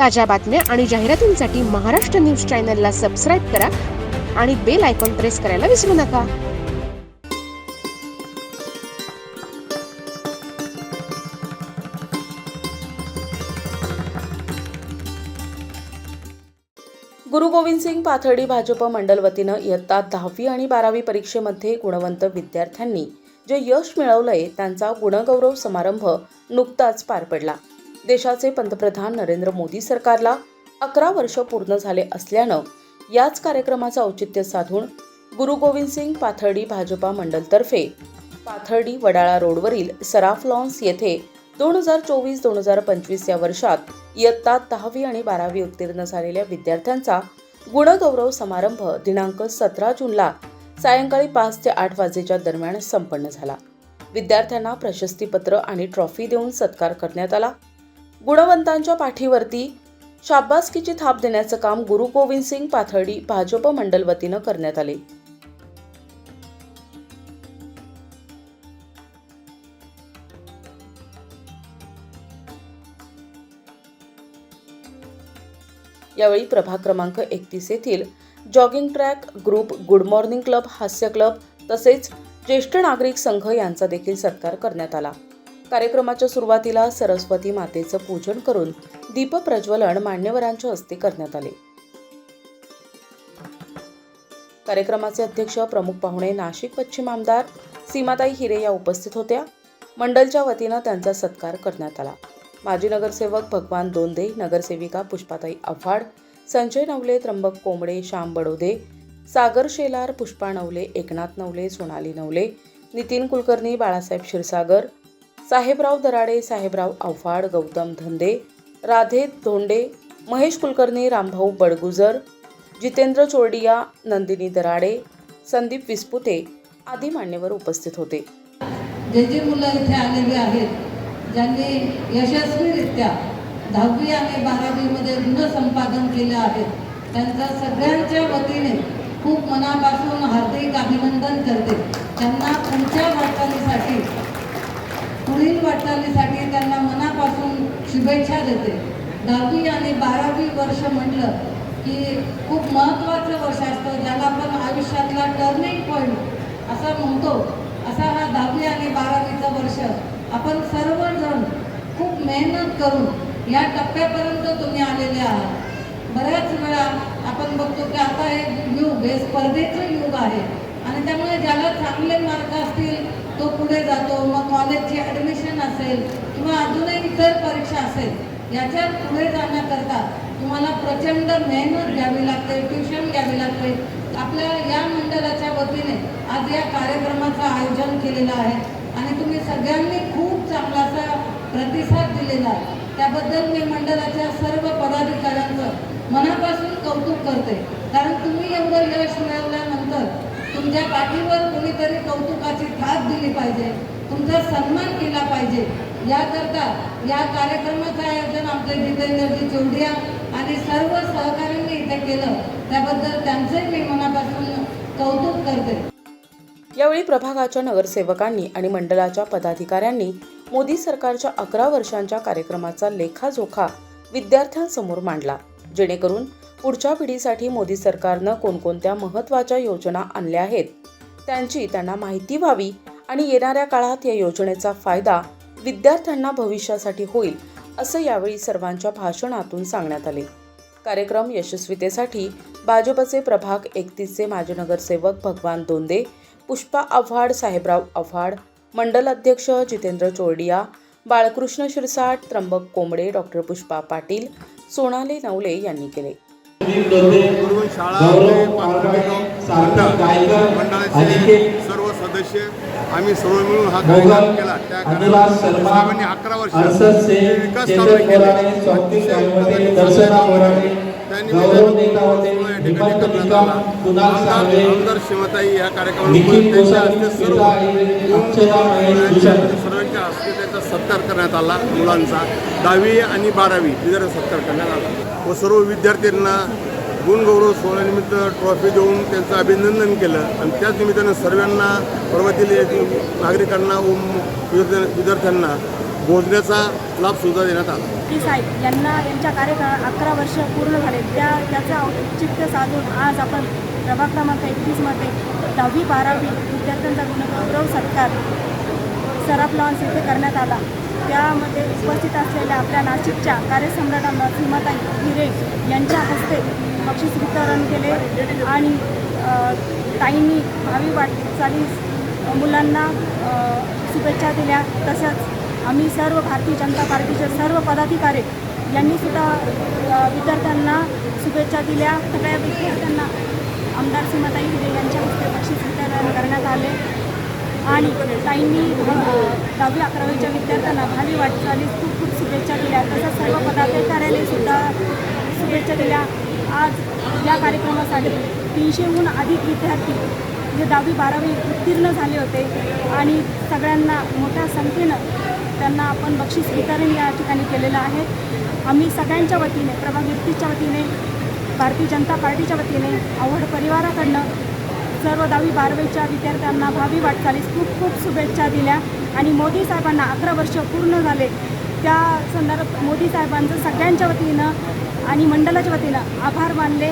ताज्या बातम्या आणि जाहिरातींसाठी महाराष्ट्र न्यूज चॅनलला सबस्क्राईब करा आणि बेल आयकॉन प्रेस करायला विसरू नका. गुरु गोविंद सिंग पाथर्डी भाजप मंडल वतीनं इयत्ता दहावी आणि बारावी परीक्षेमध्ये गुणवंत विद्यार्थ्यांनी जे यश मिळवलंय त्यांचा गुणगौरव समारंभ नुकताच पार पडला. देशाचे पंतप्रधान नरेंद्र मोदी सरकारला अकरा वर्ष पूर्ण झाले असल्यानं याच कार्यक्रमाचं औचित्य साधून गुरु गोविंद सिंग पाथर्डी भाजपा मंडलतर्फे पाथर्डी वडाळा रोडवरील सराफ लॉन्स येथे दोन हजार चोवीस दोन हजार पंचवीस या वर्षात इयत्ता दहावी आणि बारावी उत्तीर्ण झालेल्या विद्यार्थ्यांचा गुणगौरव समारंभ दिनांक सतरा जूनला सायंकाळी पाच ते आठ वाजेच्या दरम्यान संपन्न झाला. विद्यार्थ्यांना प्रशस्तीपत्र आणि ट्रॉफी देऊन सत्कार करण्यात आला. गुणवंतांच्या पाठीवरती शाबासकीची थाप देण्याचं काम गुरु गोविंद सिंग पाथर्डी भाजप मंडल वतीनं करण्यात आले. यावेळी प्रभाग क्रमांक एकतीस येथील jogging track group good morning club हास्य क्लब तसेच ज्येष्ठ नागरिक संघ यांचा देखील सत्कार करण्यात आला. कार्यक्रमाच्या सुरुवातीला सरस्वती मातेचं पूजन करून दीप प्रज्वलन मान्यवरांच्या हस्ते करण्यात आले. कार्यक्रमाचे अध्यक्ष प्रमुख पाहुणे नाशिक पश्चिम आमदार सीमाताई हिरे या उपस्थित होत्या. मंडलच्या वतीनं त्यांचा सत्कार करण्यात आला. माजी नगरसेवक भगवान दोंदे नगरसेविका पुष्पाताई आव्हाड संजय नवले त्र्यंबक कोंबडे श्याम बडोदे सागर शेलार पुष्पा नवले एकनाथ नवले सोनाली नवले नितीन कुलकर्णी बाळासाहेब क्षीरसागर साहेबराव दराडे साहेबराव आव्हाड गौतम धंदे राधे धोंडे महेश कुलकर्णी रामभाऊ बडगुजर जितेंद्र चोरडिया नंदिनी दराडे संदीप विस्पुते आदी मान्यवर उपस्थित होते. जे जे मुलं इथे आलेली आहेत ज्यांनी यशस्वीरित्या दहावी आणि बारावीमध्ये गुणसंपादन केलं आहे त्यांचा सगळ्यांच्या वतीने खूप मनापासून हार्दिक अभिनंदन करते. त्यांना पुढच्या वाटचालीसाठी पुढील वाटचालीसाठी त्यांना मनापासून शुभेच्छा देते. दहावी आणि बारावी वर्ष म्हटलं की खूप महत्त्वाचं वर्ष असतं. ज्याला आपण आयुष्यातला टर्निंग पॉईंट असा म्हणतो असा हा दहावी आणि बारावीचं वर्ष. आपण सर्वजण खूप मेहनत करून या टप्प्यापर्यंत तुम्ही आलेले आहात. बऱ्याच वेळा आपण बघतो की आता हे युग हे स्पर्धेचं युग आहे. आणि त्यामुळे ज्याला चांगले मार्क असतील तो पुढे जातो मग कॉलेजची ॲडमिशन असेल किंवा अजूनही इतर परीक्षा असेल याच्यात पुढे जाण्याकरता तुम्हाला प्रचंड मेहनत घ्यावी लागते ट्युशन घ्यावी लागते. आपल्या या मंडळाच्या वतीने आज या कार्यक्रमाचं आयोजन केलेलं आहे आणि तुम्ही सगळ्यांनी खूप चांगला असा प्रतिसाद दिलेला आहे. त्याबद्दल मी मंडळाच्या सर्व पदाधिकाऱ्यांचं मनापासून कौतुक करते. कारण तुम्ही एवढं यश मिळवल्यानंतर तुमच्या पाठीवर कोणीतरी कौतुकाची थाप दिली पाहिजे तुमचा सन्मान केला पाहिजे. याकरता या कार्यक्रमाचं आयोजन आमचे जितेंद्रजी चौडिया आणि सर्व सहकाऱ्यांनी इथे केलं. त्याबद्दल त्यांचे मी मनापासून कौतुक करते. यावेळी प्रभागाच्या नगरसेवकांनी आणि मंडळाच्या पदाधिकाऱ्यांनी मोदी सरकारच्या अकरा वर्षांच्या कार्यक्रमाचा लेखाजोखा विद्यार्थ्यांसमोर मांडला जेणेकरून पुढच्या पिढीसाठी मोदी सरकारनं कोणकोणत्या महत्त्वाच्या योजना आणल्या आहेत त्यांची त्यांना माहिती व्हावी आणि येणाऱ्या काळात या योजनेचा फायदा विद्यार्थ्यांना भविष्यासाठी होईल असं यावेळी सर्वांच्या भाषणातून सांगण्यात आले. कार्यक्रम यशस्वीतेसाठी भाजपचे प्रभाग एकतीसचे माजी नगरसेवक भगवान दोंदे पुष्पा आव्हाड साहेबराव आव्हाड मंडल अध्यक्ष जितेंद्र चोरडिया बाळकृष्ण शिरसाट त्र्यंबक कोंबडे डॉक्टर पुष्पा पाटील सोनाली नवले यांनी केले. गुरुकुल शाळा ते पाथर्डी गाव मंडळाचे सर्व सदस्य आम्ही सर्व मिळून हा कार्यक्रम केला. त्या कार्यक्रमात साहेबांनी अकरा वर्ष विकास कामे केले. आमदार शिवताई या कार्यक्रमात त्याचा सत्कार करण्यात आला मुलांचा. दहावी आणि बारावी इतर सत्कार करण्यात आला. व सर्व विद्यार्थ्यांना गुणगौरव सोहळ्यानिमित्त ट्रॉफी देऊन त्यांचं अभिनंदन केलं. आणि त्याच निमित्तानं सर्वांना पर्वतील नागरिकांना व विद्यार्थ्या- विद्यार्थ्यांना भोजनाचा लाभ सुद्धा देण्यात आला. की साहेब यांना यांच्या कार्यकाळात अकरा वर्ष पूर्ण झाले. त्या त्याचं औचित्य साधून आज आपण प्रभाग क्रमांक एकतीसमध्ये दहावी बारावी विद्यार्थ्यांचा गुणगौरव सत्कार सराफ लॉन्स येथे करण्यात आला. त्यामध्ये उपस्थित असलेल्या आपल्या नाशिकच्या कार्यसम्राटांना सीमाताई हिरे यांच्या हस्ते बक्षीस वितरण केले आणि ताईंनी भावी वाटचाली मुलांना शुभेच्छा दिल्या. तसंच आम्ही सर्व भारतीय जनता पार्टीचे सर्व पदाधिकारी यांनीसुद्धा विद्यार्थ्यांना शुभेच्छा दिल्या. सगळ्या विद्यार्थ्यांना आमदार सीमाताई हिरे यांच्या हस्ते बक्षीस वितरण करण्यात आले. आणि ताईंनी दहावी अकरावीच्या विद्यार्थ्यांना भावी वाटचालीस खूप खूप शुभेच्छा दिल्या. तसंच सर्व पदाधिकाऱ्यांनी सुद्धा शुभेच्छा दिल्या. आज या कार्यक्रमासाठी तीनशेहून अधिक विद्यार्थी जे दहावी बारावी उत्तीर्ण झाले होते. आणि सगळ्यांना मोठ्या संख्येनं त्यांना आपण बक्षीस वितरण या ठिकाणी केलेलं आहे. आम्ही सगळ्यांच्या वतीने प्रभाग व्यक्तीच्या वतीने भारतीय जनता पार्टीच्या वतीने आवड परिवाराकडनं सर्व दहावी बारावीच्या विद्यार्थ्यांना भावी वाटचालीस खूप खूप शुभेच्छा दिल्या आणि मोदी साहेबांना अकरा वर्ष पूर्ण झाले. त्या संदर्भात मोदी साहेबांचं सगळ्यांच्या वतीनं आणि मंडळाच्या वतीनं आभार मानले.